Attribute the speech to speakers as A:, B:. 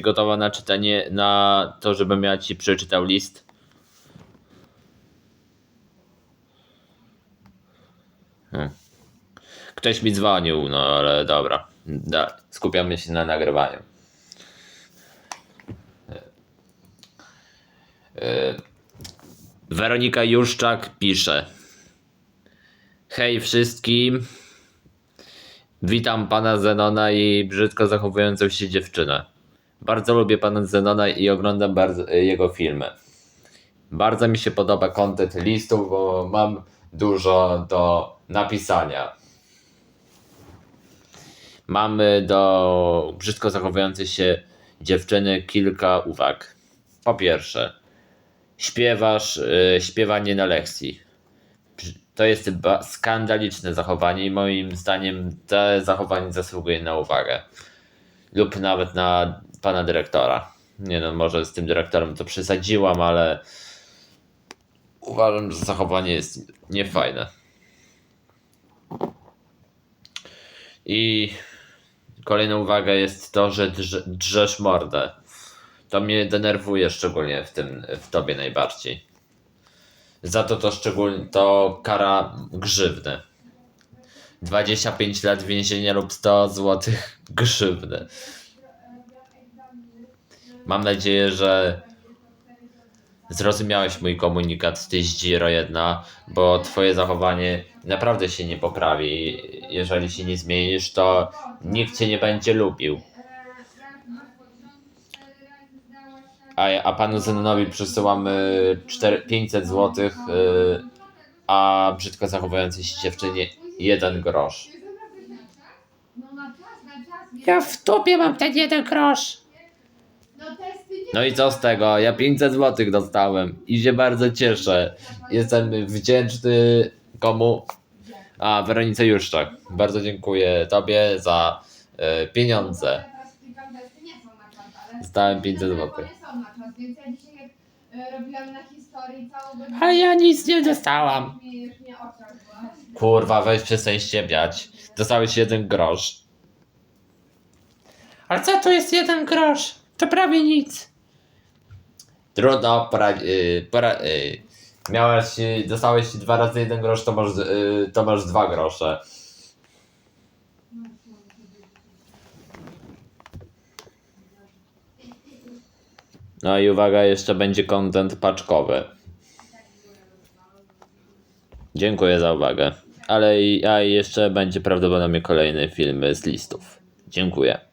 A: Gotowa na czytanie, na to, żebym ja ci przeczytał list? Hmm. Ktoś mi dzwonił, no ale dobra. Da, skupiamy się na nagrywaniu. E, Weronika Juszczak pisze. Hej wszystkim. Witam pana Zenona i brzydko zachowującą się dziewczynę. Bardzo lubię pana Zenona i oglądam bardzo, jego filmy. Bardzo mi się podoba content listów, bo mam dużo do napisania. Mamy do brzydko zachowującej się dziewczyny kilka uwag. Po pierwsze, śpiewasz y, śpiewanie na lekcji. To jest skandaliczne zachowanie i moim zdaniem to zachowanie zasługuje na uwagę. Lub nawet na pana dyrektora. Nie no, może z tym dyrektorem to przesadziłam, ale uważam, że zachowanie jest niefajne. I kolejna uwaga jest to, że drze, drzesz mordę. To mnie denerwuje szczególnie w tym, w tobie najbardziej. Za to to szczególnie to kara grzywny. 25 lat więzienia lub 100 zł grzywny. Mam nadzieję, że zrozumiałeś mój komunikat, ty zdziro jedna, bo twoje zachowanie naprawdę się nie poprawi. Jeżeli się nie zmienisz, to nikt cię nie będzie lubił. A, a panu Zenonowi przesyłamy 4, 500 zł, a brzydko zachowującej się dziewczynie 1 grosz.
B: Ja w tupie mam ten jeden grosz.
A: No i co z tego? Ja 500 zł dostałem i się bardzo cieszę. Jestem wdzięczny komu? A, Weronice Juszczak. Bardzo dziękuję Tobie za e, pieniądze. Zdałem 500 zł.
B: Ale ja nic nie dostałam.
A: Kurwa, weź przestań ściebiać. Dostałeś jeden grosz.
B: Ale co to jest jeden grosz? To prawie nic.
A: Trudno, pora, y, pora, y, miałeś, y, dostałeś dwa razy jeden grosz, to masz, y, to masz dwa grosze. No i uwaga, jeszcze będzie content paczkowy. Dziękuję za uwagę. Ale i, a i jeszcze będzie prawdopodobnie kolejny film z listów. Dziękuję.